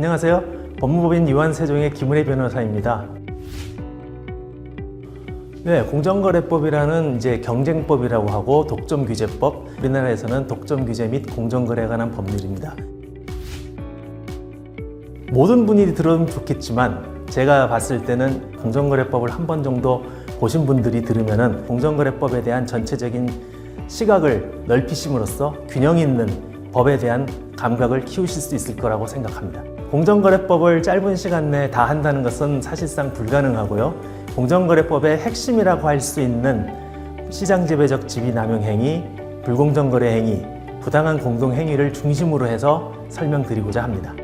안녕하세요. 법무법인 이완세종의 김은혜 변호사입니다. 네, 공정거래법이라는 이제 경쟁법이라고 하고 독점규제법, 우리나라에서는 독점규제 및 공정거래에 관한 법률입니다. 모든 분이 들으면 좋겠지만 제가 봤을 때는 공정거래법을 한 번 정도 보신 분들이 들으면은 공정거래법에 대한 전체적인 시각을 넓히심으로써 균형 있는 법에 대한 감각을 키우실 수 있을 거라고 생각합니다. 공정거래법을 짧은 시간 내에 다 한다는 것은 사실상 불가능하고요. 공정거래법의 핵심이라고 할 수 있는 시장 지배적 지위 남용 행위, 불공정 거래 행위, 부당한 공동 행위를 중심으로 해서 설명드리고자 합니다.